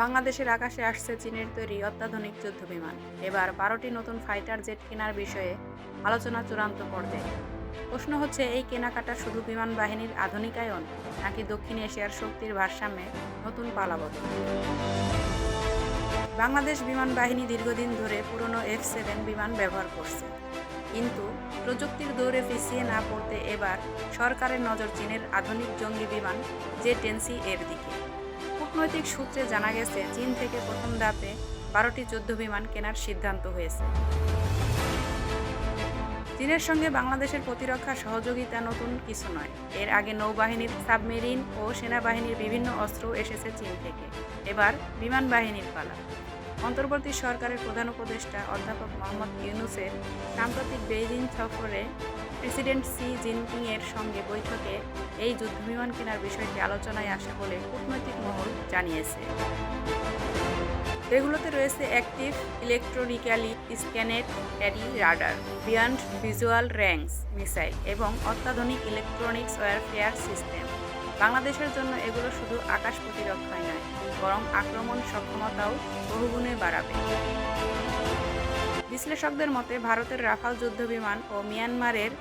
বাংলাদেশের আকাশে আসছে চীনের তৈরি অত্যাধুনিক যুদ্ধ বিমান। এবার বারোটি নতুন ফাইটার জেট কেনার বিষয়ে আলোচনা চূড়ান্ত পর্যায়ে প্রশ্ন হচ্ছে, এই কেনাকাটা শুধু বিমান বাহিনীর আধুনিকায়ন নাকি দক্ষিণ এশিয়ার শক্তির ভারসাম্যে নতুন পালাবদল বাংলাদেশ বিমান বাহিনী দীর্ঘদিন ধরে পুরনো এফ সেভেন বিমান ব্যবহার করছে। কিন্তু প্রযুক্তির দৌড়ে পিছিয়ে না পড়তে এবার সরকারের নজর চীনের আধুনিক জঙ্গি বিমান জে টেনসি এর দিকে। কূটনৈতিক সূত্রে জানা গেছে, চীন থেকে প্রথম ধাপে বারোটি যুদ্ধ বিমান কেনার সিদ্ধান্ত হয়েছে। চীনের সঙ্গে বাংলাদেশের প্রতিরক্ষা সহযোগিতা নতুন কিছু নয়। এর আগে নৌবাহিনীর সাবমেরিন ও সেনাবাহিনীর বিভিন্ন অস্ত্র এসেছে চীন থেকে। এবার বিমান বাহিনীর পালা। অন্তর্বর্তী সরকারের প্রধান উপদেষ্টা অধ্যাপক মোহাম্মদ ইউনুসের সাম্প্রতিক বেইজিং সফরে প্রেসিডেন্ট সি জিনপিং এর সঙ্গে বৈঠকে এই যুদ্ধবিমান কেনার বিষয়টি আলোচনায় আসে বলে কূটনৈতিক মহল জানিয়েছে। এগুলোতে রয়েছে active electronically scanned array radar, beyond visual range missile এবং অত্যাধুনিক ইলেকট্রনিক্স ওয়ারফেয়ার সিস্টেম। বাংলাদেশের জন্য এগুলো শুধু আকাশ প্রতিরক্ষায় নয় বরং আক্রমণ সক্ষমতাও বহুগুণে বাড়াবে। বিশ্লেষকদের মতে, ভারতের রাফাল যুদ্ধবিমান ও মিয়ানমারের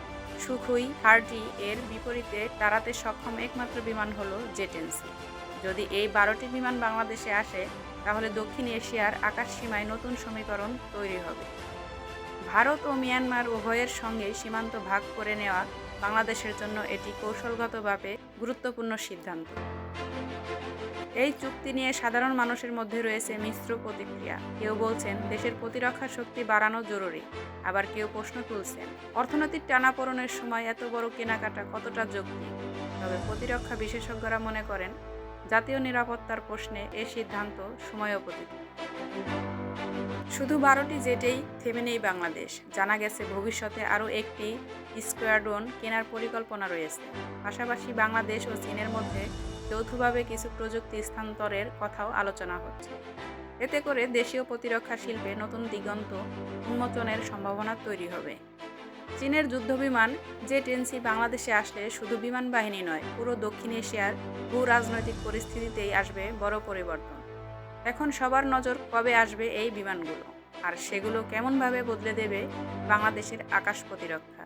সুখুই থার্টি এর বিপরীতে দাঁড়াতে সক্ষম একমাত্র বিমান হল জেটেন্সি যদি এই বারোটি বিমান বাংলাদেশে আসে, তাহলে দক্ষিণ এশিয়ার আকাশ সীমায় নতুন সমীকরণ তৈরি হবে। ভারত ও মিয়ানমার উভয়ের সঙ্গে সীমান্ত ভাগ করে নেওয়া বাংলাদেশের জন্য এটি কৌশলগতভাবে গুরুত্বপূর্ণ সিদ্ধান্ত। এই চুক্তি নিয়ে সাধারণ মানুষের মধ্যে রয়েছে মিশ্র প্রতিক্রিয়া। কেউ বলছেন, দেশের প্রতিরক্ষা শক্তি বাড়ানো জরুরি। আবার কেউ প্রশ্ন তুলছেন, অর্থনৈতিক টানাপোড়নের সময় এত বড় কেনাকাটা কতটা যৌক্তিক? তবে প্রতিরক্ষা বিশেষজ্ঞরা মনে করেন, জাতীয় নিরাপত্তার প্রশ্নে এ সিদ্ধান্ত সময়োপযোগী শুধু বারোটি জেটেই থেমে নেই বাংলাদেশ। জানা গেছে, ভবিষ্যতে আরও একটি স্কোয়াড্রন কেনার পরিকল্পনা রয়েছে। পাশাপাশি বাংলাদেশ ও চীনের মধ্যে যৌথভাবে কিছু প্রযুক্তি স্থানান্তরের কথাও আলোচনা হচ্ছে। এতে করে দেশীয় প্রতিরক্ষা শিল্পে নতুন দিগন্ত উন্মোচনের সম্ভাবনা তৈরি হবে। চীনের যুদ্ধবিমান জে টেনসি বাংলাদেশে আসলে শুধু বিমান বাহিনী নয়, পুরো দক্ষিণ এশিয়ার ভূ রাজনৈতিক পরিস্থিতিতেই আসবে বড় পরিবর্তন। এখন সবার নজর কবে আসবে এই বিমানগুলো? আর সেগুলো কেমনভাবে বদলে দেবে বাংলাদেশের আকাশ প্রতিরক্ষা?